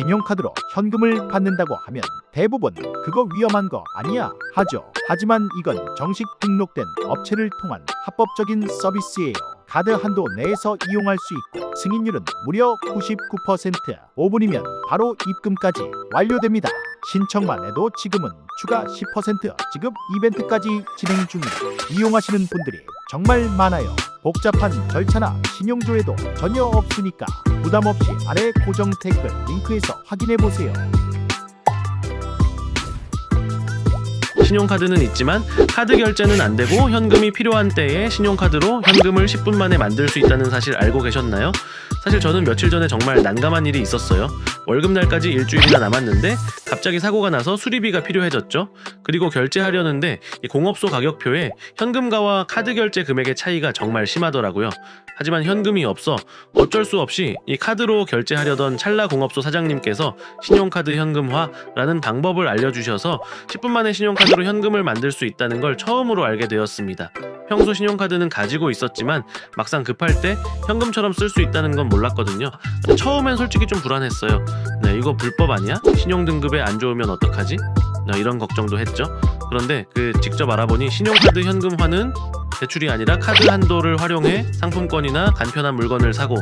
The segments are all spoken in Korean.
신용카드로 현금을 받는다고 하면 대부분 그거 위험한 거 아니야 하죠. 하지만 이건 정식 등록된 업체를 통한 합법적인 서비스예요. 카드 한도 내에서 이용할 수 있고 승인율은 무려 99%. 5분이면 바로 입금까지 완료됩니다. 신청만 해도 지금은 추가 10% 지급 이벤트까지 진행 중이라 이용하시는 분들이 정말 많아요. 복잡한 절차나 신용조회도 전혀 없으니까 부담 없이 아래 고정 댓글 링크에서 확인해 보세요. 신용카드는 있지만 카드 결제는 안 되고 현금이 필요한 때에 신용카드로 현금을 10분 만에 만들 수 있다는 사실 알고 계셨나요? 사실 저는 며칠 전에 정말 난감한 일이 있었어요. 월급날까지 일주일이나 남았는데 갑자기 사고가 나서 수리비가 필요해졌죠. 그리고 결제하려는데 이 공업소 가격표에 현금가와 카드 결제 금액의 차이가 정말 심하더라고요. 하지만 현금이 없어 어쩔 수 없이 이 카드로 결제하려던 찰나 공업소 사장님께서 신용카드 현금화라는 방법을 알려주셔서 10분 만에 신용카드로 현금을 만들 수 있다는 걸 처음으로 알게 되었습니다. 평소 신용카드는 가지고 있었지만 막상 급할 때 현금처럼 쓸 수 있다는 건 몰랐거든요. 처음엔 솔직히 좀 불안했어요. 네, 이거 불법 아니야? 신용 등급에 안 좋으면 어떡하지? 네, 이런 걱정도 했죠. 그런데 그 직접 알아보니 신용카드 현금화는 대출이 아니라 카드 한도를 활용해 상품권이나 간편한 물건을 사고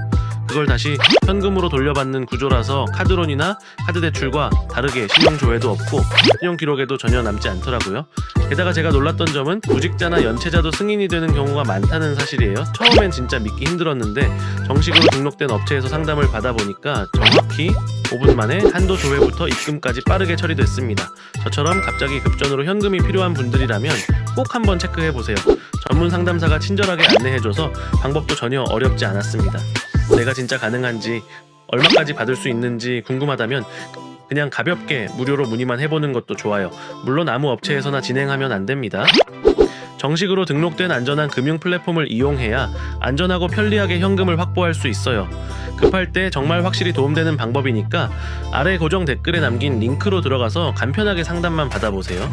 그걸 다시 현금으로 돌려받는 구조라서 카드론이나 카드 대출과 다르게 신용 조회도 없고 신용 기록에도 전혀 남지 않더라고요. 게다가 제가 놀랐던 점은 구직자나 연체자도 승인이 되는 경우가 많다는 사실이에요. 처음엔 진짜 믿기 힘들었는데 정식으로 등록된 업체에서 상담을 받아보니까 정확히 5분 만에 한도 조회부터 입금까지 빠르게 처리됐습니다. 저처럼 갑자기 급전으로 현금이 필요한 분들이라면 꼭 한번 체크해 보세요. 전문 상담사가 친절하게 안내해줘서 방법도 전혀 어렵지 않았습니다. 내가 진짜 가능한지 얼마까지 받을 수 있는지 궁금하다면 그냥 가볍게 무료로 문의만 해보는 것도 좋아요. 물론 아무 업체에서나 진행하면 안 됩니다. 정식으로 등록된 안전한 금융 플랫폼을 이용해야 안전하고 편리하게 현금을 확보할 수 있어요. 급할 때 정말 확실히 도움되는 방법이니까 아래 고정 댓글에 남긴 링크로 들어가서 간편하게 상담만 받아보세요.